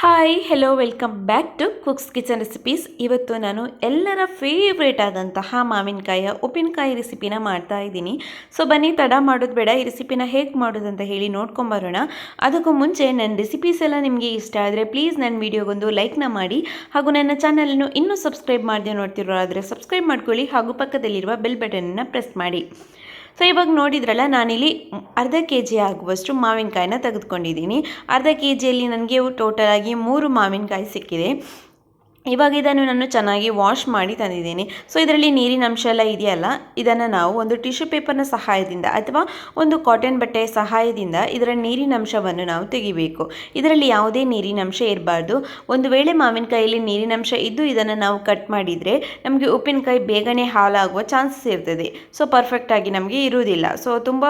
Hi hello welcome back to cooks kitchen recipes ಇವತ್ತು ನಾನು ಎಲ್ಲರ ಫೇವ್ರೇಟ್ ಆದಂತಹ ಮಾವಿನಕಾಯಿಯ ಉಪ್ಪಿನಕಾಯಿ ರೆಸಿಪಿನ ಮಾಡ್ತಾ ಇದ್ದೀನಿ. ಸೊ ಬನ್ನಿ, ತಡ ಮಾಡೋದು ಬೇಡ. ಈ ರೆಸಿಪಿನ ಹೇಗೆ ಮಾಡೋದು ಅಂತ ಹೇಳಿ ನೋಡ್ಕೊಂಬರೋಣ. ಅದಕ್ಕೂ ಮುಂಚೆ ನನ್ನ ರೆಸಿಪೀಸ್ ಎಲ್ಲ ನಿಮಗೆ ಇಷ್ಟ ಆದರೆ ಪ್ಲೀಸ್ ನನ್ನ ವಿಡಿಯೋಗೊಂದು ಲೈಕ್ನ ಮಾಡಿ. ಹಾಗೂ ನನ್ನ ಚಾನಲನ್ನು ಇನ್ನೂ ಸಬ್ಸ್ಕ್ರೈಬ್ ಮಾಡದೆ ನೋಡ್ತಿರೋ ಆದರೆ ಸಬ್ಸ್ಕ್ರೈಬ್ ಮಾಡ್ಕೊಳ್ಳಿ ಹಾಗೂ ಪಕ್ಕದಲ್ಲಿರುವ ಬೆಲ್ ಬಟನನ್ನು ಪ್ರೆಸ್ ಮಾಡಿ. ಸೊ ಇವಾಗ ನೋಡಿದ್ರಲ್ಲ, ನಾನಿಲ್ಲಿ ಅರ್ಧ ಕೆ ಜಿ ಆಗುವಷ್ಟು ಮಾವಿನಕಾಯಿನ ತೆಗೆದುಕೊಂಡಿದ್ದೀನಿ. ಅರ್ಧ ಕೆ ಜಿಯಲ್ಲಿ ನನಗೆ ಟೋಟಲ್ ಆಗಿ ಮೂರು ಮಾವಿನಕಾಯಿ ಸಿಕ್ಕಿದೆ. ಇವಾಗ ಇದನ್ನು ನಾನು ಚೆನ್ನಾಗಿ ವಾಶ್ ಮಾಡಿ ತಂದಿದ್ದೀನಿ. ಸೊ ಇದರಲ್ಲಿ ನೀರಿನ ಅಂಶ ಎಲ್ಲ ಇದೆಯಲ್ಲ, ಇದನ್ನು ನಾವು ಒಂದು ಟಿಶ್ಯೂ ಪೇಪರ್ನ ಸಹಾಯದಿಂದ ಅಥವಾ ಒಂದು ಕಾಟನ್ ಬಟ್ಟೆಯ ಸಹಾಯದಿಂದ ಇದರ ನೀರಿನ ಅಂಶವನ್ನು ನಾವು ತೆಗಿಬೇಕು. ಇದರಲ್ಲಿ ಯಾವುದೇ ನೀರಿನ ಅಂಶ ಇರಬಾರ್ದು. ಒಂದು ವೇಳೆ ಮಾವಿನಕಾಯಿಯಲ್ಲಿ ನೀರಿನ ಅಂಶ ಇದ್ದು ಇದನ್ನು ನಾವು ಕಟ್ ಮಾಡಿದರೆ ನಮಗೆ ಉಪ್ಪಿನಕಾಯಿ ಬೇಗನೆ ಹಾಳಾಗುವ ಚಾನ್ಸಸ್ ಇರ್ತದೆ. ಸೊ ಪರ್ಫೆಕ್ಟಾಗಿ ನಮಗೆ ಇರುವುದಿಲ್ಲ. ಸೊ ತುಂಬ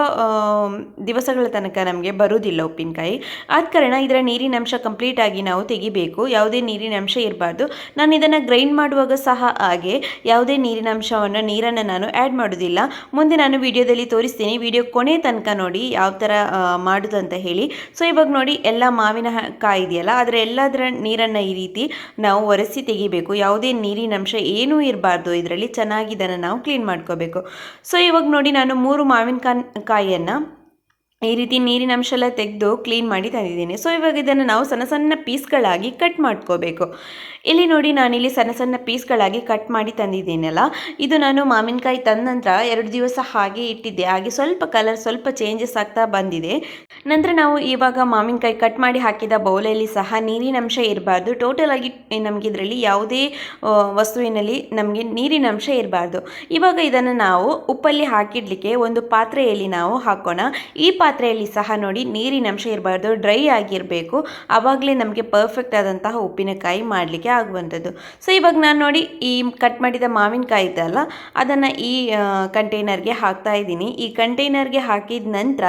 ದಿವಸಗಳ ತನಕ ನಮಗೆ ಬರುವುದಿಲ್ಲ ಉಪ್ಪಿನಕಾಯಿ. ಆದ ಕಾರಣ ಇದರ ನೀರಿನ ಅಂಶ ಕಂಪ್ಲೀಟಾಗಿ ನಾವು ತೆಗಿಬೇಕು. ಯಾವುದೇ ನೀರಿನ ಅಂಶ ಇರಬಾರ್ದು. ನಾನು ಇದನ್ನು ಗ್ರೈಂಡ್ ಮಾಡುವಾಗ ಸಹ ಹಾಗೆ ಯಾವುದೇ ನೀರಿನ ಅಂಶವನ್ನು, ನೀರನ್ನು ನಾನು ಆ್ಯಡ್ ಮಾಡೋದಿಲ್ಲ. ಮುಂದೆ ನಾನು ವಿಡಿಯೋದಲ್ಲಿ ತೋರಿಸ್ತೀನಿ. ವಿಡಿಯೋ ಕೊನೆ ತನಕ ನೋಡಿ ಯಾವ ಥರ ಮಾಡೋದು ಅಂತ ಹೇಳಿ. ಸೊ ಇವಾಗ ನೋಡಿ ಎಲ್ಲ ಮಾವಿನ ಕಾಯಿ ಇದೆಯಲ್ಲ, ಆದರೆ ಎಲ್ಲದರ ನೀರನ್ನು ಈ ರೀತಿ ನಾವು ಒರೆಸಿ ತೆಗಿಬೇಕು. ಯಾವುದೇ ನೀರಿನ ಅಂಶ ಏನೂ ಇರಬಾರ್ದು. ಇದರಲ್ಲಿ ಚೆನ್ನಾಗಿ ಇದನ್ನು ನಾವು ಕ್ಲೀನ್ ಮಾಡ್ಕೋಬೇಕು. ಸೊ ಇವಾಗ ನೋಡಿ ನಾನು ಮೂರು ಮಾವಿನ ಕಾಯಿಯನ್ನು ಈ ರೀತಿ ನೀರಿನ ಅಂಶ ಎಲ್ಲ ತೆಗೆದು ಕ್ಲೀನ್ ಮಾಡಿ ತಂದಿದ್ದೀನಿ. ಸೊ ಇವಾಗ ಇದನ್ನು ನಾವು ಸಣ್ಣ ಸಣ್ಣ ಪೀಸ್ಗಳಾಗಿ ಕಟ್ ಮಾಡ್ಕೋಬೇಕು. ಇಲ್ಲಿ ನೋಡಿ ನಾನಿಲ್ಲಿ ಸಣ್ಣ ಸಣ್ಣ ಪೀಸ್ಗಳಾಗಿ ಕಟ್ ಮಾಡಿ ತಂದಿದ್ದೀನಲ್ಲ, ಇದು ನಾನು ಮಾವಿನಕಾಯಿ ತಂದ ನಂತರ ಎರಡು ದಿವಸ ಹಾಗೆ ಇಟ್ಟಿದ್ದೆ. ಹಾಗೆ ಸ್ವಲ್ಪ ಕಲರ್ ಸ್ವಲ್ಪ ಚೇಂಜಸ್ ಆಗ್ತಾ ಬಂದಿದೆ. ನಂತರ ನಾವು ಇವಾಗ ಮಾವಿನಕಾಯಿ ಕಟ್ ಮಾಡಿ ಹಾಕಿದ ಬೌಲಲ್ಲಿ ಸಹ ನೀರಿನ ಅಂಶ ಇರಬಾರ್ದು. ಟೋಟಲ್ ಆಗಿ ನಮಗೆ ಇದರಲ್ಲಿ ಯಾವುದೇ ವಸ್ತುವಿನಲ್ಲಿ ನಮಗೆ ನೀರಿನ ಅಂಶ ಇರಬಾರ್ದು. ಇವಾಗ ಇದನ್ನು ನಾವು ಉಪ್ಪಲ್ಲಿ ಹಾಕಿಡ್ಲಿಕ್ಕೆ ಒಂದು ಪಾತ್ರೆಯಲ್ಲಿ ನಾವು ಹಾಕೋಣ. ಈ ಪಾತ್ರೆಯಲ್ಲಿ ಸಹ ನೋಡಿ ನೀರಿನ ಅಂಶ ಇರಬಾರ್ದು, ಡ್ರೈ ಆಗಿರಬೇಕು. ಆವಾಗಲೇ ನಮಗೆ ಪರ್ಫೆಕ್ಟ್ ಆದಂತಹ ಉಪ್ಪಿನಕಾಯಿ ಮಾಡಲಿಕ್ಕೆ ಆಗುವಂಥದ್ದು. ಸೊ ಇವಾಗ ನಾನು ನೋಡಿ ಈ ಕಟ್ ಮಾಡಿದ ಮಾವಿನಕಾಯಿ ಇದೆಯಲ್ಲ, ಅದನ್ನು ಈ ಕಂಟೈನರ್ಗೆ ಹಾಕ್ತಾ ಇದ್ದೀನಿ. ಈ ಕಂಟೈನರ್ಗೆ ಹಾಕಿದ ನಂತರ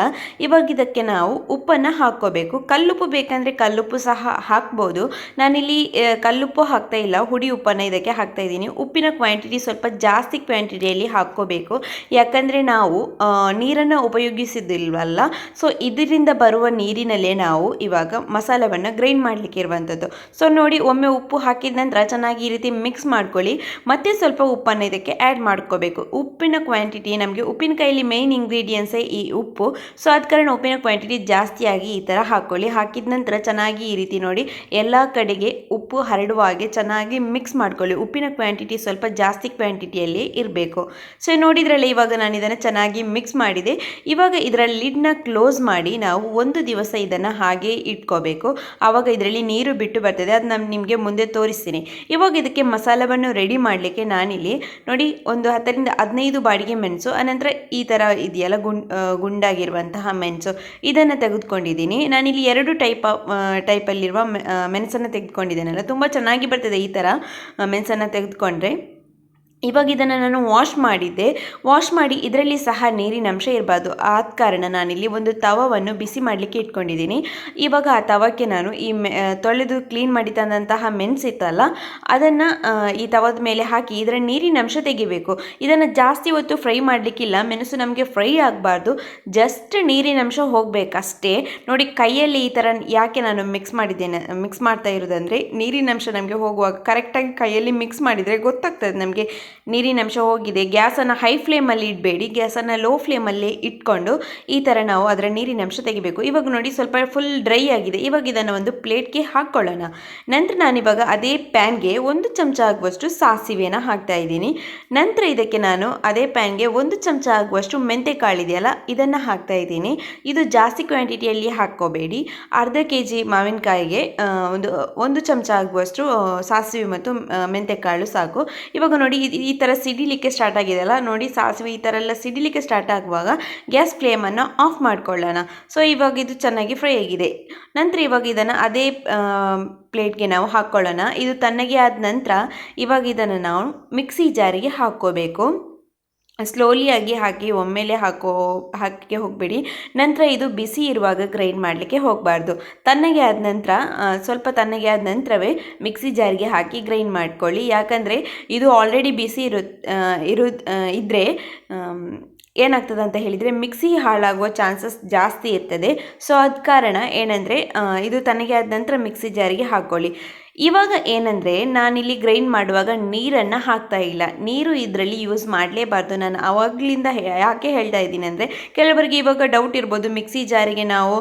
ಇವಾಗ ಇದಕ್ಕೆ ನಾವು ಉಪ್ಪನ್ನು ಹಾಕ್ಕೋಬೇಕು. ಕಲ್ಲುಪ್ಪು ಬೇಕಂದರೆ ಕಲ್ಲುಪ್ಪು ಸಹ ಹಾಕ್ಬೋದು. ನಾನಿಲ್ಲಿ ಕಲ್ಲುಪ್ಪು ಹಾಕ್ತಾ ಇಲ್ಲ, ಹುಡಿ ಉಪ್ಪನ್ನು ಇದಕ್ಕೆ ಹಾಕ್ತಾ ಇದ್ದೀನಿ. ಉಪ್ಪಿನ ಕ್ವಾಂಟಿಟಿ ಸ್ವಲ್ಪ ಜಾಸ್ತಿ ಕ್ವಾಂಟಿಟಿಯಲ್ಲಿ ಹಾಕ್ಕೋಬೇಕು. ಯಾಕಂದರೆ ನಾವು ನೀರನ್ನು ಉಪಯೋಗಿಸಿದಿಲ್ವಲ್ಲ ಸೊ ಇದರಿಂದ ಬರುವ ನೀರಿನಲ್ಲೇ ನಾವು ಇವಾಗ ಮಸಾಲವನ್ನು ಗ್ರೈಂಡ್ ಮಾಡಲಿಕ್ಕೆ ಇರುವಂಥದ್ದು. ಸೊ ನೋಡಿ ಒಮ್ಮೆ ಉಪ್ಪು ಹಾಕಿದ ನಂತರ ಚೆನ್ನಾಗಿ ಈ ರೀತಿ ಮಿಕ್ಸ್ ಮಾಡ್ಕೊಳ್ಳಿ. ಮತ್ತೆ ಸ್ವಲ್ಪ ಉಪ್ಪನ್ನು ಇದಕ್ಕೆ ಆ್ಯಡ್ ಮಾಡ್ಕೋಬೇಕು. ಉಪ್ಪಿನ ಕ್ವಾಂಟಿಟಿ ನಮಗೆ ಉಪ್ಪಿನಕಾಯಲ್ಲಿ ಮೇಯ್ನ್ ಇಂಗ್ರೀಡಿಯೆಂಟ್ಸೇ ಈ ಉಪ್ಪು. ಸೊ ಅದ ಕಾರಣ ಉಪ್ಪಿನ ಕ್ವಾಂಟಿಟಿ ಜಾಸ್ತಿಯಾಗಿ ಈ ಥರ ಹಾಕ್ಕೊಳ್ಳಿ ಹಾಕಿದ ನಂತರ ಚೆನ್ನಾಗಿ ಈ ರೀತಿ ನೋಡಿ ಎಲ್ಲ ಕಡೆಗೆ ಉಪ್ಪು ಹರಡುವ ಹಾಗೆ ಚೆನ್ನಾಗಿ ಮಿಕ್ಸ್ ಮಾಡ್ಕೊಳ್ಳಿ. ಉಪ್ಪಿನ ಕ್ವಾಂಟಿಟಿ ಸ್ವಲ್ಪ ಜಾಸ್ತಿ ಕ್ವಾಂಟಿಟಿಯಲ್ಲಿ ಇರಬೇಕು. ಸೊ ನೋಡಿದ್ರಲ್ಲಿ ಇವಾಗ ನಾನು ಇದನ್ನು ಚೆನ್ನಾಗಿ ಮಿಕ್ಸ್ ಮಾಡಿದೆ. ಇವಾಗ ಇದರ ಲಿಡ್ನ ಕ್ಲೋಸ್ ಮಾಡಿ ನಾವು ಒಂದು ದಿವಸ ಇದನ್ನು ಹಾಗೆ ಇಟ್ಕೋಬೇಕು. ಆವಾಗ ಇದರಲ್ಲಿ ನೀರು ಬಿಟ್ಟು ಬರ್ತದೆ. ಅದು ನಮ್ಮ ನಿಮಗೆ ಮುಂದೆ ತೋರಿಸ್ತೀನಿ. ಇವಾಗ ಇದಕ್ಕೆ ಮಸಾಲವನ್ನು ರೆಡಿ ಮಾಡಲಿಕ್ಕೆ ನಾನಿಲ್ಲಿ ನೋಡಿ ಒಂದು ಹತ್ತರಿಂದ ಹದಿನೈದು ಬಾಡಿಗೆ ಮೆಣಸು ಅನಂತರ ಈ ಥರ ಇದೆಯಲ್ಲ ಗುಂಡ್ ಗುಂಡಾಗಿರುವಂತಹ ಮೆಣಸು. ಇದನ್ನು ತೆಗೆದುಕೊಂಡಿದ್ದೀನಿ. ನಾನಿಲ್ಲಿ ಎರಡು ಟೈಪ್ ಟೈಪಲ್ಲಿರುವ ಮೆಣಸನ್ನು ತೆಗೆದುಕೊಂಡಿದ್ದೇನಲ್ಲ, ತುಂಬ ಚೆನ್ನಾಗಿ ಬರ್ತದೆ ಈ ಥರ ಮೆಣಸನ್ನು ತೆಗೆದುಕೊಂಡ್ರೆ. ಇವಾಗ ಇದನ್ನು ನಾನು ವಾಶ್ ಮಾಡಿದ್ದೆ. ವಾಶ್ ಮಾಡಿ ಇದರಲ್ಲಿ ಸಹ ನೀರಿನ ಅಂಶ ಇರಬಾರ್ದು. ಆದ ಕಾರಣ ನಾನಿಲ್ಲಿ ಒಂದು ತವವನ್ನು ಬಿಸಿ ಮಾಡಲಿಕ್ಕೆ ಇಟ್ಕೊಂಡಿದ್ದೀನಿ. ಇವಾಗ ಆ ತವಕ್ಕೆ ನಾನು ಈ ಮೆ ತೊಳೆದು ಕ್ಲೀನ್ ಮಾಡಿ ತಂದಂತಹ ಮೆಣಸಿತ್ತಲ್ಲ ಅದನ್ನು ಈ ತವದ ಮೇಲೆ ಹಾಕಿ ಇದರ ನೀರಿನ ಅಂಶ ತೆಗಿಬೇಕು. ಇದನ್ನು ಜಾಸ್ತಿ ಹೊತ್ತು ಫ್ರೈ ಮಾಡಲಿಕ್ಕಿಲ್ಲ. ಮೆಣಸು ನಮಗೆ ಫ್ರೈ ಆಗಬಾರ್ದು. ಜಸ್ಟ್ ನೀರಿನ ಅಂಶ ಹೋಗಬೇಕಷ್ಟೇ. ನೋಡಿ ಕೈಯಲ್ಲಿ ಈ ಥರ ಯಾಕೆ ನಾನು ಮಿಕ್ಸ್ ಮಾಡಿದ್ದೇನೆ ಮಿಕ್ಸ್ ಮಾಡ್ತಾ ಇರೋದಂದರೆ ನೀರಿನ ಅಂಶ ನಮಗೆ ಹೋಗುವಾಗ ಕರೆಕ್ಟಾಗಿ ಕೈಯಲ್ಲಿ ಮಿಕ್ಸ್ ಮಾಡಿದರೆ ಗೊತ್ತಾಗ್ತದೆ ನಮಗೆ. ನೀರಿನ ಅಂಶ ಹೋಗಿದೆ. ಗ್ಯಾಸನ್ನು ಹೈ ಫ್ಲೇಮಲ್ಲಿ ಇಡಬೇಡಿ. ಗ್ಯಾಸನ್ನು ಲೋ ಫ್ಲೇಮಲ್ಲಿ ಇಟ್ಕೊಂಡು ಈ ಥರ ನಾವು ಅದರ ನೀರಿನಂಶ ತೆಗಿಬೇಕು. ಇವಾಗ ನೋಡಿ ಸ್ವಲ್ಪ ಫುಲ್ ಡ್ರೈ ಆಗಿದೆ. ಇವಾಗ ಇದನ್ನು ಒಂದು ಪ್ಲೇಟ್ಗೆ ಹಾಕ್ಕೊಳ್ಳೋಣ ನಂತರ ನಾನಿವಾಗ ಅದೇ ಪ್ಯಾನ್ಗೆ ಒಂದು ಚಮಚ ಆಗುವಷ್ಟು ಸಾಸಿವೆನ ಹಾಕ್ತಾ ಇದ್ದೀನಿ. ನಂತರ ಇದಕ್ಕೆ ನಾನು ಅದೇ ಪ್ಯಾನ್ಗೆ ಒಂದು ಚಮಚ ಆಗುವಷ್ಟು ಮೆಂತೆ ಕಾಳಿದೆಯಲ್ಲ ಇದನ್ನು ಹಾಕ್ತಾ ಇದ್ದೀನಿ. ಇದು ಜಾಸ್ತಿ ಕ್ವಾಂಟಿಟಿಯಲ್ಲಿ ಹಾಕ್ಕೋಬೇಡಿ. ಅರ್ಧ ಕೆ ಜಿ ಮಾವಿನಕಾಯಿಗೆ ಒಂದು ಒಂದು ಚಮಚ ಆಗುವಷ್ಟು ಸಾಸಿವೆ ಮತ್ತು ಮೆಂತೆ ಕಾಳು ಸಾಕು. ಇವಾಗ ನೋಡಿ ಈ ಥರ ಸಿಡಿಲಿಕ್ಕೆ ಸ್ಟಾರ್ಟ್ ಆಗಿದೆಯಲ್ಲ ನೋಡಿ, ಸಾಸಿವೆ ಈ ಥರ ಎಲ್ಲ ಸಿಡಿಲಿಕ್ಕೆ ಸ್ಟಾರ್ಟ್ ಆಗುವಾಗ ಗ್ಯಾಸ್ ಫ್ಲೇಮನ್ನು ಆಫ್ ಮಾಡ್ಕೊಳ್ಳೋಣ. ಸೊ ಇವಾಗ ಇದು ಚೆನ್ನಾಗಿ ಫ್ರೈ ಆಗಿದೆ. ನಂತರ ಇವಾಗ ಇದನ್ನು ಅದೇ ಪ್ಲೇಟ್ಗೆ ನಾವು ಹಾಕ್ಕೊಳ್ಳೋಣ ಇದು ತಣ್ಣಗೆ ಆದ ನಂತರ ಇವಾಗ ಇದನ್ನು ನಾವು ಮಿಕ್ಸಿ ಜಾರಿಗೆ ಹಾಕ್ಕೋಬೇಕು. ಸ್ಲೋಲಿಯಾಗಿ ಹಾಕಿ, ಒಮ್ಮೆಲೆ ಹಾಕೋ ಹಾಕಿ ಹೋಗಬೇಡಿ. ನಂತರ ಇದು ಬಿಸಿ ಇರುವಾಗ ಗ್ರೈಂಡ್ ಮಾಡಲಿಕ್ಕೆ ಹೋಗಬಾರ್ದು. ತಣ್ಣಗೆ ಆದ ನಂತರ ಸ್ವಲ್ಪ ತಣ್ಣಗೆ ಆದ ನಂತರವೇ ಮಿಕ್ಸಿ ಜಾರಿಗೆ ಹಾಕಿ ಗ್ರೈಂಡ್ ಮಾಡ್ಕೊಳ್ಳಿ. ಯಾಕಂದರೆ ಇದು ಆಲ್ರೆಡಿ ಬಿಸಿ ಇರು ಇರು ಇದ್ದರೆ ಏನಾಗ್ತದೆ ಅಂತ ಹೇಳಿದರೆ ಮಿಕ್ಸಿ ಹಾಳಾಗುವ ಚಾನ್ಸಸ್ ಜಾಸ್ತಿ ಇರ್ತದೆ. ಸೊ, ಅದ ಕಾರಣ ಏನಂದರೆ ಇದು ತನಗೆ ಆದ ನಂತರ ಮಿಕ್ಸಿ ಜಾರಿಗೆ ಹಾಕ್ಕೊಳ್ಳಿ. ಇವಾಗ ಏನಂದರೆ, ನಾನಿಲ್ಲಿ ಗ್ರೈಂಡ್ ಮಾಡುವಾಗ ನೀರನ್ನು ಹಾಕ್ತಾ ಇಲ್ಲ. ನೀರು ಇದರಲ್ಲಿ ಯೂಸ್ ಮಾಡಲೇಬಾರ್ದು. ನಾನು ಆವಾಗಲಿಂದ ಯಾಕೆ ಹೇಳ್ತಾ ಇದ್ದೀನಿ ಅಂದರೆ, ಕೆಲವರಿಗೆ ಇವಾಗ ಡೌಟ್ ಇರ್ಬೋದು. ಮಿಕ್ಸಿ ಜಾರಿಗೆ ನಾವು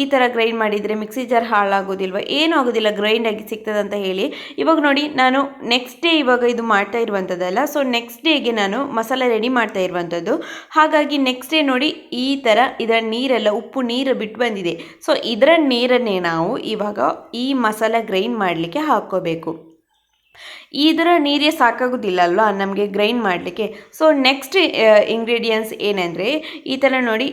ಈ ಥರ ಗ್ರೈಂಡ್ ಮಾಡಿದರೆ ಮಿಕ್ಸಿ ಜಾರ್ ಹಾಳಾಗೋದಿಲ್ವ? ಏನೂ ಆಗೋದಿಲ್ಲ. ಗ್ರೈಂಡ್ ಆಗಿ ಸಿಗ್ತದೆ ಅಂತ ಹೇಳಿ. ಇವಾಗ ನೋಡಿ, ನಾನು ನೆಕ್ಸ್ಟ್ ಡೇ ಇವಾಗ ಇದು ಮಾಡ್ತಾ ಇರುವಂಥದ್ದಲ್ಲ ಸೊ ನೆಕ್ಸ್ಟ್ ಡೇಗೆ ನಾನು ಮಸಾಲೆ ರೆಡಿ ಮಾಡ್ತಾ ಇರುವಂಥದ್ದು ಹಾಗಾಗಿ ನೆಕ್ಸ್ಟ್ ಡೇ ನೋಡಿ, ಈ ಥರ ಇದರ ನೀರೆಲ್ಲ, ಉಪ್ಪು ನೀರು ಬಿಟ್ಟು ಬಂದಿದೆ. ಸೊ ಇದರ ನೀರನ್ನೇ ನಾವು ಇವಾಗ ಈ ಮಸಾಲೆ ಗ್ರೈಂಡ್ ಮಾಡಲಿಕ್ಕೆ ಹಾಕ್ಕೋಬೇಕು ಇದರ ನೀರೇ ಸಾಕಾಗೋದಿಲ್ಲ ಅಲ್ವಾ ನಮಗೆ ಗ್ರೈಂಡ್ ಮಾಡಲಿಕ್ಕೆ? ಸೊ ನೆಕ್ಸ್ಟ್ ಇಂಗ್ರೀಡಿಯೆಂಟ್ಸ್ ಏನಂದರೆ, ಈ ಥರ ನೋಡಿ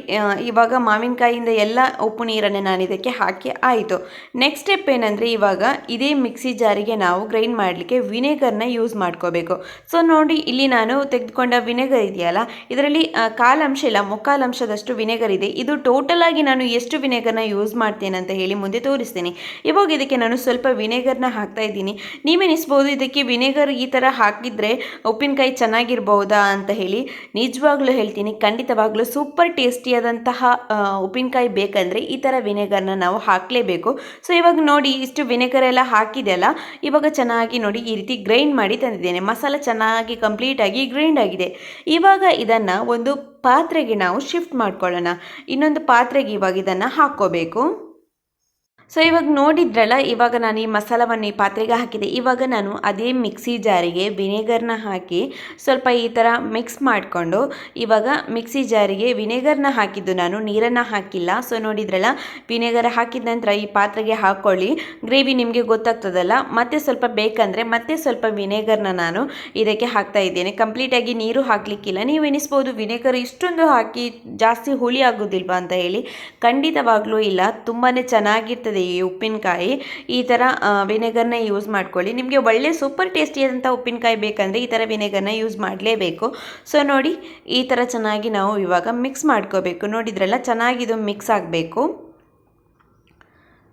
ಇವಾಗ ಮಾವಿನಕಾಯಿಯಿಂದ ಎಲ್ಲ ಉಪ್ಪು ನೀರನ್ನು ನಾನು ಇದಕ್ಕೆ ಹಾಕಿ ಆಯಿತು. ನೆಕ್ಸ್ಟ್ ಸ್ಟೆಪ್ ಏನಂದರೆ, ಇವಾಗ ಇದೇ ಮಿಕ್ಸಿ ಜಾರಿಗೆ ನಾವು ಗ್ರೈಂಡ್ ಮಾಡಲಿಕ್ಕೆ ವಿನೆಗರ್ನ ಯೂಸ್ ಮಾಡ್ಕೋಬೇಕು. ಸೊ ನೋಡಿ, ಇಲ್ಲಿ ನಾನು ತೆಗೆದುಕೊಂಡ ವಿನೆಗರ್ ಇದೆಯಲ್ಲ, ಇದರಲ್ಲಿ ಕಾಲಂಶ ಇಲ್ಲ, ಮುಕ್ಕಾಲಂಶದಷ್ಟು ವಿನೆಗರ್ ಇದೆ. ಇದು ಟೋಟಲ್ ಆಗಿ ನಾನು ಎಷ್ಟು ವಿನೆಗರ್ನ ಯೂಸ್ ಮಾಡ್ತೇನೆ ಅಂತ ಹೇಳಿ ಮುಂದೆ ತೋರಿಸ್ತೀನಿ. ಇವಾಗ ಇದಕ್ಕೆ ನಾನು ಸ್ವಲ್ಪ ವಿನೆಗರ್ನ ಹಾಕ್ತಾ ಇದ್ದೀನಿ. ನೀವೇನಿಸ್ಬೋದು, ಇದಕ್ಕೆ ವಿನೆಗರ್ ಈ ಥರ ಹಾಕಿದರೆ ಉಪ್ಪಿನಕಾಯಿ ಚೆನ್ನಾಗಿರ್ಬೋದಾ ಅಂತ ಹೇಳಿ ನಿಜವಾಗ್ಲೂ ಹೇಳ್ತೀನಿ. ಖಂಡಿತವಾಗ್ಲೂ ಸೂಪರ್ ಟೇಸ್ಟಿಯಾದಂತಹ ಉಪ್ಪಿನಕಾಯಿ ಬೇಕಂದರೆ ಈ ಥರ ವಿನೆಗರ್ನ ನಾವು ಹಾಕಲೇಬೇಕು. ಸೊ, ಇವಾಗ ನೋಡಿ ಇಷ್ಟು ವಿನೆಗರ್ ಎಲ್ಲ ಹಾಕಿದೆಯಲ್ಲ, ಇವಾಗ ಚೆನ್ನಾಗಿ ನೋಡಿ ಈ ರೀತಿ ಗ್ರೈಂಡ್ ಮಾಡಿ ತಂದಿದ್ದೇನೆ. ಮಸಾಲ ಚೆನ್ನಾಗಿ ಕಂಪ್ಲೀಟಾಗಿ ಗ್ರೈಂಡ್ ಆಗಿದೆ. ಇವಾಗ ಇದನ್ನು ಒಂದು ಪಾತ್ರೆಗೆ ನಾವು ಶಿಫ್ಟ್ ಮಾಡ್ಕೊಳ್ಳೋಣ. ಇನ್ನೊಂದು ಪಾತ್ರೆಗೆ ಇವಾಗ ಇದನ್ನು ಹಾಕ್ಕೋಬೇಕು. ಸೊ ಇವಾಗ ನೋಡಿದ್ರಲ್ಲ, ಇವಾಗ ನಾನು ಈ ಮಸಾಲವನ್ನು ಈ ಪಾತ್ರೆಗೆ ಹಾಕಿದೆ ಇವಾಗ ನಾನು ಅದೇ ಮಿಕ್ಸಿ ಜಾರಿಗೆ ವಿನೆಗರ್ನ ಹಾಕಿ ಸ್ವಲ್ಪ ಈ ಥರ ಮಿಕ್ಸ್ ಮಾಡಿಕೊಂಡು ಇವಾಗ ಮಿಕ್ಸಿ ಜಾರಿಗೆ ವಿನೆಗರ್ನ ಹಾಕಿದ್ದು ನಾನು. ನೀರನ್ನು ಹಾಕಿಲ್ಲ. ಸೊ ನೋಡಿದ್ರಲ್ಲ, ವಿನೆಗರ್ ಹಾಕಿದ ನಂತರ ಈ ಪಾತ್ರೆಗೆ ಹಾಕ್ಕೊಳ್ಳಿ ಗ್ರೇವಿ ನಿಮಗೆ ಗೊತ್ತಾಗ್ತದಲ್ಲ. ಮತ್ತೆ ಸ್ವಲ್ಪ ಬೇಕಂದರೆ ಮತ್ತೆ ಸ್ವಲ್ಪ ವಿನೆಗರ್ನ ನಾನು ಇದಕ್ಕೆ ಹಾಕ್ತಾ ಇದ್ದೇನೆ. ಕಂಪ್ಲೀಟಾಗಿ ನೀರು ಹಾಕಲಿಕ್ಕಿಲ್ಲ. ನೀವು ಎನಿಸ್ಬೋದು ವಿನೆಗರ್ ಇಷ್ಟೊಂದು ಹಾಕಿ ಜಾಸ್ತಿ ಹುಳಿ ಆಗೋದಿಲ್ವಾ ಅಂತ ಹೇಳಿ. ಖಂಡಿತವಾಗ್ಲೂ ಇಲ್ಲ. ತುಂಬಾ ಚೆನ್ನಾಗಿರ್ತದೆ ಉಪ್ಪಿನಕಾಯಿ ಈ ಥರ ವಿನೆಗರ್ನ ಯೂಸ್ ಮಾಡ್ಕೊಳ್ಳಿ. ನಿಮಗೆ ಒಳ್ಳೆ ಸೂಪರ್ ಟೇಸ್ಟಿಯಾದಂಥ ಉಪ್ಪಿನಕಾಯಿ ಬೇಕಂದರೆ ಈ ಥರ ವಿನೆಗರ್ನ ಯೂಸ್ ಮಾಡಲೇಬೇಕು. ಸೊ ನೋಡಿ ಈ ಥರ ಚೆನ್ನಾಗಿ ನಾವು ಇವಾಗ ಮಿಕ್ಸ್ ಮಾಡ್ಕೋಬೇಕು. ನೋಡಿದ್ರಲ್ಲ, ಚೆನ್ನಾಗಿದು ಮಿಕ್ಸ್ ಆಗಬೇಕು.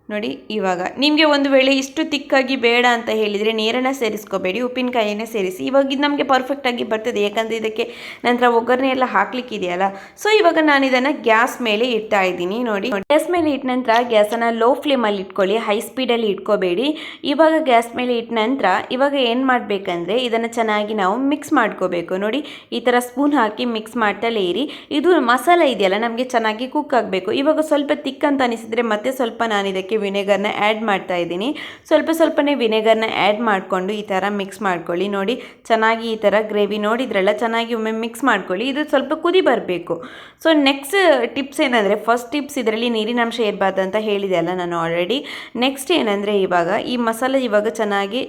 ನೋಡಿ, ಇವಾಗ, ನಿಮಗೆ ಒಂದು ವೇಳೆ ಇಷ್ಟು ತಿಕ್ಕಾಗಿ ಬೇಡ ಅಂತ ಹೇಳಿದರೆ ನೀರನ್ನು ಸೇರಿಸ್ಕೋಬೇಡಿ ಉಪ್ಪಿನಕಾಯಿನೇ ಸೇರಿಸಿ. ಇವಾಗ ಇದು ನಮಗೆ ಪರ್ಫೆಕ್ಟಾಗಿ ಬರ್ತದೆ, ಯಾಕಂದರೆ ಇದಕ್ಕೆ ನಂತರ ಒಗ್ಗರಣೆ ಎಲ್ಲ ಹಾಕ್ಲಿಕ್ಕಿದೆಯಲ್ಲ? ಸೊ ಇವಾಗ ನಾನು ಇದನ್ನು ಗ್ಯಾಸ್ ಮೇಲೆ ಇಡ್ತಾ ಇದ್ದೀನಿ, ನೋಡಿ. ಗ್ಯಾಸ್ ಮೇಲೆ ಇಟ್ಟ ನಂತರ ಗ್ಯಾಸನ್ನು ಲೋ ಫ್ಲೇಮಲ್ಲಿ ಇಟ್ಕೊಳ್ಳಿ ಹೈ ಸ್ಪೀಡಲ್ಲಿ ಇಟ್ಕೋಬೇಡಿ. ಇವಾಗ ಗ್ಯಾಸ್ ಮೇಲೆ ಇಟ್ಟ ನಂತರ ಇವಾಗ ಏನು ಮಾಡಬೇಕಂದ್ರೆ ಇದನ್ನು ಚೆನ್ನಾಗಿ ನಾವು ಮಿಕ್ಸ್ ಮಾಡ್ಕೋಬೇಕು, ನೋಡಿ. ಈ ಥರ ಸ್ಪೂನ್ ಹಾಕಿ ಮಿಕ್ಸ್ ಮಾಡ್ತಲೇ ಇರಿ. ಇದು ಮಸಾಲೆ ಇದೆಯಲ್ಲ, ನಮಗೆ ಚೆನ್ನಾಗಿ ಕುಕ್ ಆಗಬೇಕು. ಇವಾಗ ಸ್ವಲ್ಪ ತಿಕ್ಕಂತ ಅನಿಸಿದರೆ ಮತ್ತೆ ಸ್ವಲ್ಪ ನಾನು ಇದಕ್ಕೆ ವಿನೆಗರ್ನ ಆ್ಯಡ್ ಮಾಡ್ತಾ ಇದ್ದೀನಿ. ಸ್ವಲ್ಪ ಸ್ವಲ್ಪನೇ ವಿನೆಗರ್ನ ಆ್ಯಡ್ ಮಾಡಿಕೊಂಡು ಈ ಥರ ಮಿಕ್ಸ್ ಮಾಡ್ಕೊಳ್ಳಿ. ನೋಡಿ, ಚೆನ್ನಾಗಿ ಈ ಥರ ಗ್ರೇವಿ ನೋಡಿದ್ರಲ್ಲ, ಚೆನ್ನಾಗಿ ಒಮ್ಮೆ ಮಿಕ್ಸ್ ಮಾಡ್ಕೊಳ್ಳಿ. ಇದು ಸ್ವಲ್ಪ ಕುದಿ ಬರಬೇಕು. ಸೊ ನೆಕ್ಸ್ಟ್ ಟಿಪ್ಸ್ ಏನಂದರೆ ಫಸ್ಟ್ ಟಿಪ್ಸ್ ಇದರಲ್ಲಿ ನೀರಿನಂಶ ಇರಬಾರ್ದು ಅಂತ ಹೇಳಿದೆ ಅಲ್ಲ ನಾನು ಆಲ್ರೆಡಿ ನೆಕ್ಸ್ಟ್ ಏನಂದರೆ, ಇವಾಗ ಈ ಮಸಾಲೆ ಇವಾಗ ಚೆನ್ನಾಗಿ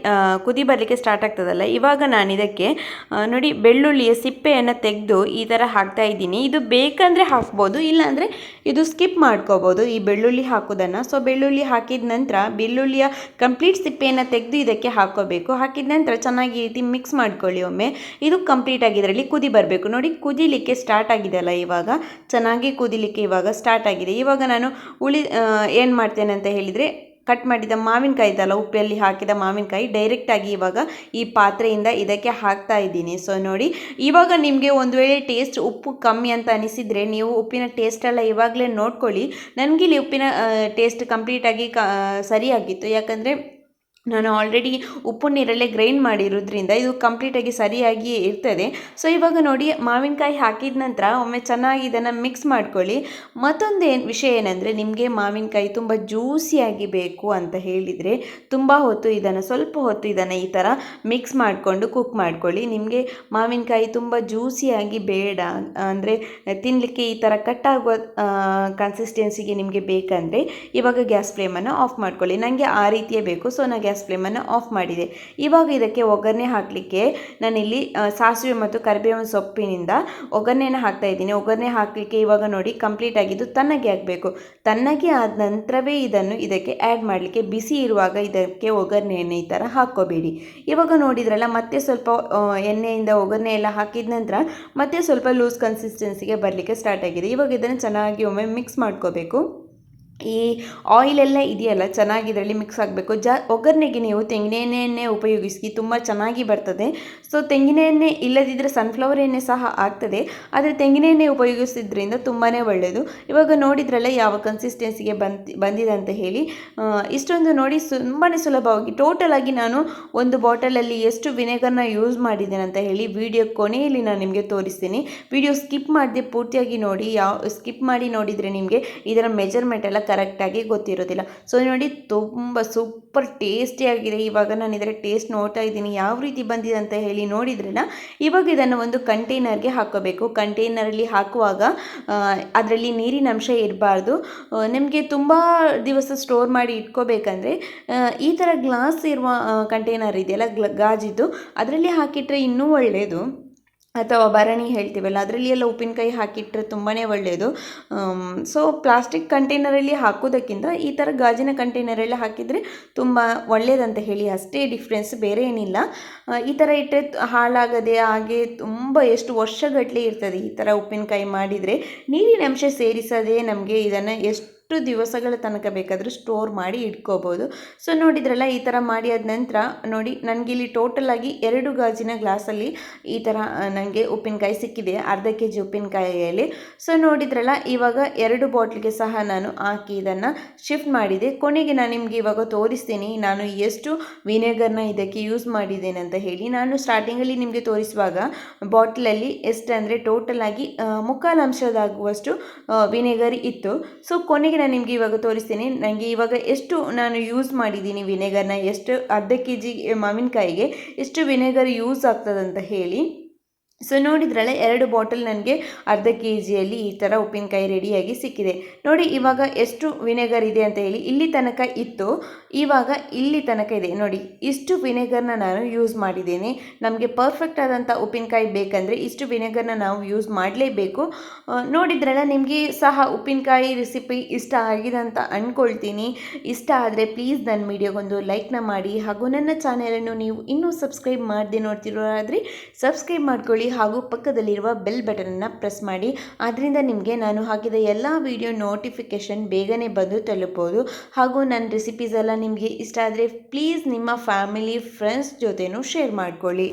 ಕುದಿ ಬರಲಿಕ್ಕೆ ಸ್ಟಾರ್ಟ್ ಆಗ್ತದಲ್ಲ. ಇವಾಗ ನಾನು ಇದಕ್ಕೆ ನೋಡಿ, ಬೆಳ್ಳುಳ್ಳಿಯ ಸಿಪ್ಪೆಯನ್ನು ತೆಗೆದು ಈ ಥರ ಹಾಕ್ತಾ ಇದ್ದೀನಿ. ಇದು ಬೇಕಂದರೆ ಹಾಕ್ಬೋದು, ಇಲ್ಲಾಂದರೆ ಇದು ಸ್ಕಿಪ್ ಮಾಡ್ಕೋಬೋದು ಈ ಬೆಳ್ಳುಳ್ಳಿ ಹಾಕೋದನ್ನು. ಸೊ ಬೆಳ್ಳುಳ್ಳಿ ಹಾಕಿದ ನಂತರ ಬೆಳ್ಳುಳ್ಳಿಯ ಕಂಪ್ಲೀಟ್ ಸಿಪ್ಪೆಯನ್ನು ತೆಗೆದು ಇದಕ್ಕೆ ಹಾಕೋಬೇಕು. ಹಾಕಿದ ನಂತರ ಚೆನ್ನಾಗಿ ರೀತಿ ಮಿಕ್ಸ್ ಮಾಡ್ಕೊಳ್ಳಿ ಒಮ್ಮೆ. ಇದು ಕಂಪ್ಲೀಟ್ ಆಗಿ ಇದರಲ್ಲಿ ಕುದಿ ಬರಬೇಕು. ನೋಡಿ, ಕುದಿಲಿಕ್ಕೆ ಸ್ಟಾರ್ಟ್ ಆಗಿದೆ ಅಲ್ಲ ಇವಾಗ. ಚೆನ್ನಾಗಿ ಕುದಿಲಿಕ್ಕೆ ಇವಾಗ ಸ್ಟಾರ್ಟ್ ಆಗಿದೆ. ಇವಾಗ ನಾನು ಉಳಿ ಏನು ಮಾಡ್ತೇನೆ ಅಂತ ಹೇಳಿದರೆ ಕಟ್ ಮಾಡಿದ ಮಾವಿನಕಾಯಿ ಇದೆಯಲ್ಲ ಉಪ್ಪಲ್ಲಿ ಹಾಕಿದ ಮಾವಿನಕಾಯಿ ಡೈರೆಕ್ಟಾಗಿ ಇವಾಗ ಈ ಪಾತ್ರೆಯಿಂದ ಇದಕ್ಕೆ ಹಾಕ್ತಾ ಇದ್ದೀನಿ. ಸೊ ನೋಡಿ, ಇವಾಗ ನಿಮಗೆ ಒಂದು ವೇಳೆ ಟೇಸ್ಟ್ ಉಪ್ಪು ಕಮ್ಮಿ ಅಂತ ಅನಿಸಿದರೆ ನೀವು ಉಪ್ಪಿನ ಟೇಸ್ಟ್ ಎಲ್ಲ ಇವಾಗಲೇ ನೋಡ್ಕೊಳ್ಳಿ. ನನಗಿಲ್ಲಿ ಉಪ್ಪಿನ ಟೇಸ್ಟ್ ಕಂಪ್ಲೀಟಾಗಿ ಕ ಸರಿಯಾಗಿತ್ತು. ಯಾಕಂದರೆ ನಾನು ಆಲ್ರೆಡಿ ಉಪ್ಪು ನೀರಲ್ಲೇ ಗ್ರೈಂಡ್ ಮಾಡಿರೋದ್ರಿಂದ ಇದು ಕಂಪ್ಲೀಟಾಗಿ ಸರಿಯಾಗಿ ಇರ್ತದೆ. ಸೊ ಇವಾಗ ನೋಡಿ ಮಾವಿನಕಾಯಿ ಹಾಕಿದ ನಂತರ ಒಮ್ಮೆ ಚೆನ್ನಾಗಿ ಇದನ್ನು ಮಿಕ್ಸ್ ಮಾಡ್ಕೊಳ್ಳಿ. ಮತ್ತೊಂದು ಏನು ವಿಷಯ ಏನಂದರೆ ನಿಮಗೆ ಮಾವಿನಕಾಯಿ ತುಂಬ ಜ್ಯೂಸಿಯಾಗಿ ಬೇಕು ಅಂತ ಹೇಳಿದರೆ ತುಂಬ ಹೊತ್ತು ಇದನ್ನು, ಸ್ವಲ್ಪ ಹೊತ್ತು ಇದನ್ನು ಈ ಥರ ಮಿಕ್ಸ್ ಮಾಡಿಕೊಂಡು ಕುಕ್ ಮಾಡ್ಕೊಳ್ಳಿ. ನಿಮಗೆ ಮಾವಿನಕಾಯಿ ತುಂಬ ಜ್ಯೂಸಿಯಾಗಿ ಬೇಡ, ಅಂದರೆ ತಿನ್ನಲಿಕ್ಕೆ ಈ ಥರ ಕಟ್ಟಾಗುವ ಕನ್ಸಿಸ್ಟೆನ್ಸಿಗೆ ನಿಮಗೆ ಬೇಕಂದರೆ ಇವಾಗ ಗ್ಯಾಸ್ ಫ್ಲೇಮನ್ನು ಆಫ್ ಮಾಡ್ಕೊಳ್ಳಿ. ನನಗೆ ಆ ರೀತಿಯೇ ಬೇಕು. ಸೊ ನಾನು ಗ್ಯಾಸ್ ಫ್ಲೇಮನ್ನು ಆಫ್ ಮಾಡಿದೆ. ಇವಾಗ ಇದಕ್ಕೆ ಒಗ್ಗರಣೆ ಹಾಕಲಿಕ್ಕೆ ನಾನಿಲ್ಲಿ ಸಾಸಿವೆ ಮತ್ತು ಕರಿಬೇವಿನ ಸೊಪ್ಪಿನಿಂದ ಒಗ್ಗರಣೆಯನ್ನು ಹಾಕ್ತಾ ಇದ್ದೀನಿ. ಒಗ್ಗರಣೆ ಹಾಕಲಿಕ್ಕೆ ಇವಾಗ ನೋಡಿ ಕಂಪ್ಲೀಟ್ ಆಗಿದ್ದು ತನ್ನಗೆ ಆಗಬೇಕು. ತನ್ನಗೆ ಆದ ನಂತರವೇ ಇದನ್ನು ಇದಕ್ಕೆ ಆ್ಯಡ್ ಮಾಡಲಿಕ್ಕೆ ಬಿಸಿ ಇರುವಾಗ ಇದಕ್ಕೆ ಒಗ್ಗರಣೆಯನ್ನು ಈ ಥರ ಹಾಕ್ಕೋಬೇಡಿ. ಇವಾಗ ನೋಡಿದ್ರಲ್ಲ, ಮತ್ತೆ ಸ್ವಲ್ಪ ಎಣ್ಣೆಯಿಂದ ಒಗ್ಗರಣೆ ಎಲ್ಲ ಹಾಕಿದ ನಂತರ ಮತ್ತೆ ಸ್ವಲ್ಪ ಲೂಸ್ ಕನ್ಸಿಸ್ಟೆನ್ಸಿಗೆ ಬರಲಿಕ್ಕೆ ಸ್ಟಾರ್ಟ್ ಆಗಿದೆ. ಇವಾಗ ಇದನ್ನು ಚೆನ್ನಾಗಿ ಒಮ್ಮೆ ಮಿಕ್ಸ್ ಮಾಡ್ಕೋಬೇಕು. ಈ ಆಯಿಲೆಲ್ಲ ಇದೆಯಲ್ಲ ಚೆನ್ನಾಗಿ ಇದರಲ್ಲಿ ಮಿಕ್ಸ್ ಆಗಬೇಕು. ಜಾ, ಒಗ್ಗರಣೆಗೆ ನೀವು ತೆಂಗಿನ ಎಣ್ಣೆಯನ್ನೇ ಉಪಯೋಗಿಸಿ ತುಂಬ ಚೆನ್ನಾಗಿ ಬರ್ತದೆ. ಸೊ ತೆಂಗಿನ ಎಣ್ಣೆ ಇಲ್ಲದಿದ್ದರೆ ಸನ್ಫ್ಲವರ್ ಎಣ್ಣೆ ಸಹ ಆಗ್ತದೆ. ಆದರೆ ತೆಂಗಿನ ಎಣ್ಣೆ ಉಪಯೋಗಿಸಿದ್ರಿಂದ ತುಂಬಾ ಒಳ್ಳೆಯದು ಇವಾಗ ನೋಡಿದ್ರಲ್ಲ ಯಾವ ಕನ್ಸಿಸ್ಟೆನ್ಸಿಗೆ ಬಂದು ಬಂದಿದೆ ಅಂತ ಹೇಳಿ. ಇಷ್ಟೊಂದು ನೋಡಿ ತುಂಬಾ ಸುಲಭವಾಗಿ ಟೋಟಲ್ ಆಗಿ ನಾನು ಒಂದು ಬಾಟಲಲ್ಲಿ ಎಷ್ಟು ವಿನೆಗರ್ನ ಯೂಸ್ ಮಾಡಿದ್ದೇನೆ ಅಂತ ಹೇಳಿ ವಿಡಿಯೋ ಕೊನೆಯಲ್ಲಿ ನಾನು ನಿಮಗೆ ತೋರಿಸ್ತೀನಿ. ವಿಡಿಯೋ ಸ್ಕಿಪ್ ಮಾಡದೆ ಪೂರ್ತಿಯಾಗಿ ನೋಡಿ, ಯಾವ ಸ್ಕಿಪ್ ಮಾಡಿ ನೋಡಿದರೆ ನಿಮಗೆ ಇದರ ಮೆಜರ್ಮೆಂಟ್ ಎಲ್ಲ ಕರೆಕ್ಟಾಗಿ ಗೊತ್ತಿರೋದಿಲ್ಲ. ಸೊ ನೋಡಿ ತುಂಬ ಸೂಪರ್ ಟೇಸ್ಟಿಯಾಗಿದೆ ಇವಾಗ ನಾನು ಇದರ ಟೇಸ್ಟ್ ನೋಡ್ತಾ ಇದ್ದೀನಿ. ಯಾವ ರೀತಿ ಬಂದಿದೆ ಅಂತ ಹೇಳಿ ನೋಡಿದ್ರಲ್ಲ ಇವಾಗ ಇದನ್ನು ಒಂದು ಕಂಟೈನರ್ಗೆ ಹಾಕೋಬೇಕು. ಕಂಟೈನರಲ್ಲಿ ಹಾಕುವಾಗ ಅದರಲ್ಲಿ ನೀರಿನ ಅಂಶ ಇರಬಾರ್ದು. ನಿಮಗೆ ತುಂಬ ದಿವಸ ಸ್ಟೋರ್ ಮಾಡಿ ಇಟ್ಕೋಬೇಕಂದ್ರೆ ಈ ಥರ ಗ್ಲಾಸ್ ಇರುವ ಕಂಟೈನರ್ ಇದೆಯಲ್ಲ ಗ್ಲ ಗಾಜಿದ್ದು, ಅದರಲ್ಲಿ ಹಾಕಿಟ್ರೆ ಇನ್ನೂ ಒಳ್ಳೆಯದು ಅಥವಾ ಭರಣಿ ಹೇಳ್ತೀವಲ್ಲ, ಅದರಲ್ಲಿ ಎಲ್ಲ ಉಪ್ಪಿನಕಾಯಿ ಹಾಕಿಟ್ಟರೆ ತುಂಬಾ ಒಳ್ಳೆಯದು ಸೊ ಪ್ಲಾಸ್ಟಿಕ್ ಕಂಟೈನರಲ್ಲಿ ಹಾಕೋದಕ್ಕಿಂತ ಈ ಥರ ಗಾಜಿನ ಕಂಟೈನರಲ್ಲಿ ಹಾಕಿದರೆ ತುಂಬ ಒಳ್ಳೆಯದಂತ ಹೇಳಿ, ಅಷ್ಟೇ ಡಿಫ್ರೆನ್ಸ್ ಬೇರೆ ಏನಿಲ್ಲ. ಈ ಥರ ಇಟ್ಟರೆ ಹಾಳಾಗದೆ ಹಾಗೆ ತುಂಬ ಎಷ್ಟು ವರ್ಷಗಟ್ಟಲೆ ಇರ್ತದೆ ಈ ಥರ ಉಪ್ಪಿನಕಾಯಿ ಮಾಡಿದರೆ. ನೀರಿನ ಅಂಶ ಸೇರಿಸದೆ ನಮಗೆ ಇದನ್ನು ಎಷ್ಟು ದಿವಸಗಳ ತನಕ ಬೇಕಾದರೂ ಸ್ಟೋರ್ ಮಾಡಿ ಇಟ್ಕೋಬೋದು. ಸೊ ನೋಡಿದ್ರಲ್ಲ ಈ ಥರ ಮಾಡಿ ಆದ ನಂತರ ನೋಡಿ ನನಗಿಲ್ಲಿ ಟೋಟಲ್ ಆಗಿ ಎರಡು ಗಾಜಿನ ಗ್ಲಾಸಲ್ಲಿ ಈ ಥರ ನನಗೆ ಉಪ್ಪಿನಕಾಯಿ ಸಿಕ್ಕಿದೆ ಅರ್ಧ ಕೆ ಜಿ ಉಪ್ಪಿನಕಾಯಿಯಲ್ಲಿ ಸೊ ನೋಡಿದ್ರಲ್ಲ ಇವಾಗ ಎರಡು ಬಾಟ್ಲಿಗೆ ಸಹ ನಾನು ಹಾಕಿ ಇದನ್ನು ಶಿಫ್ಟ್ ಮಾಡಿದೆ. ಕೊನೆಗೆ ನಾನು ನಿಮಗೆ ಇವಾಗ ತೋರಿಸ್ತೀನಿ ನಾನು ಎಷ್ಟು ವಿನೆಗರ್ನ ಇದಕ್ಕೆ ಯೂಸ್ ಮಾಡಿದ್ದೇನೆ ಅಂತ ಹೇಳಿ. ನಾನು ಸ್ಟಾರ್ಟಿಂಗಲ್ಲಿ ನಿಮಗೆ ತೋರಿಸುವಾಗ ಬಾಟ್ಲಲ್ಲಿ ಎಷ್ಟು ಅಂದರೆ ಟೋಟಲ್ ಆಗಿ ಆ, ಮುಕ್ಕಾಲು ಅಂಶದಾಗುವಷ್ಟು ವಿನೆಗರ್ ಇತ್ತು. ಸೊ ಕೊನೆಗೆ ನಾನು ನಿಮಗೆ ಇವಾಗ ತೋರಿಸ್ತೀನಿ. ನನಗೆ ಇವಾಗ ಎಷ್ಟು ನಾನು ಯೂಸ್ ಮಾಡಿದ್ದೀನಿ ವಿನೆಗರ್ನ ಎಷ್ಟು ಅರ್ಧ ಕೆ ಜಿ ಮಾವಿನಕಾಯಿಗೆ ಎಷ್ಟು ವಿನೆಗರ್ ಯೂಸ್ ಆಗ್ತದಂತ ಹೇಳಿ. ಸೊ ನೋಡಿದ್ರಲ್ಲ ಎರಡು ಬಾಟಲ್ ನನಗೆ ಅರ್ಧ ಕೆ ಜಿಯಲ್ಲಿ ಈ ಥರ ಉಪ್ಪಿನಕಾಯಿ ರೆಡಿಯಾಗಿ ಸಿಕ್ಕಿದೆ. ನೋಡಿ, ಇವಾಗ ಎಷ್ಟು ವಿನೆಗರ್ ಇದೆ ಅಂತ ಹೇಳಿ ಇಲ್ಲಿ ತನಕ ಇತ್ತು. ಇವಾಗ ಇಲ್ಲಿ ತನಕ ಇದೆ. ನೋಡಿ, ಇಷ್ಟು ವಿನೆಗರ್ನ ನಾನು ಯೂಸ್ ಮಾಡಿದ್ದೇನೆ. ನಮಗೆ ಪರ್ಫೆಕ್ಟ್ ಆದಂಥ ಉಪ್ಪಿನಕಾಯಿ ಬೇಕಂದರೆ ಇಷ್ಟು ವಿನೆಗರ್ನ ನಾವು ಯೂಸ್ ಮಾಡಲೇಬೇಕು. ನೋಡಿದ್ರಲ್ಲ, ನಿಮಗೆ ಸಹ ಉಪ್ಪಿನಕಾಯಿ ರೆಸಿಪಿ ಇಷ್ಟ ಆಗಿದೆ ಅಂತ ಅಂದ್ಕೊಳ್ತೀನಿ ಇಷ್ಟ ಆದರೆ ಪ್ಲೀಸ್ ನನ್ನ ವಿಡಿಯೋಗೊಂದು ಲೈಕ್ನ ಮಾಡಿ ಹಾಗೂ ನನ್ನ ಚಾನೆಲನ್ನು ನೀವು ಇನ್ನೂ ಸಬ್ಸ್ಕ್ರೈಬ್ ಮಾಡದೆ ನೋಡ್ತಿರೋದಾದರೆ ಸಬ್ಸ್ಕ್ರೈಬ್ ಮಾಡ್ಕೊಳ್ಳಿ ಹಾಗೂ ಪಕ್ಕದಲ್ಲಿರುವ ಬೆಲ್ ಬಟನನ್ನು ಪ್ರೆಸ್ ಮಾಡಿ. ಅದರಿಂದ ನಿಮಗೆ ನಾನು ಹಾಕಿದ ಎಲ್ಲ ವಿಡಿಯೋ ನೋಟಿಫಿಕೇಷನ್ ಬೇಗನೆ ಬಂದು ತಲುಪೋದು. ಹಾಗೂ ನನ್ನ ರೆಸಿಪೀಸ್ ಎಲ್ಲ ನಿಮಗೆ ಇಷ್ಟ ಆದರೆ ಪ್ಲೀಸ್ ನಿಮ್ಮ ಫ್ಯಾಮಿಲಿ ಫ್ರೆಂಡ್ಸ್ ಜೊತೆನೂ ಶೇರ್ ಮಾಡ್ಕೊಳ್ಳಿ.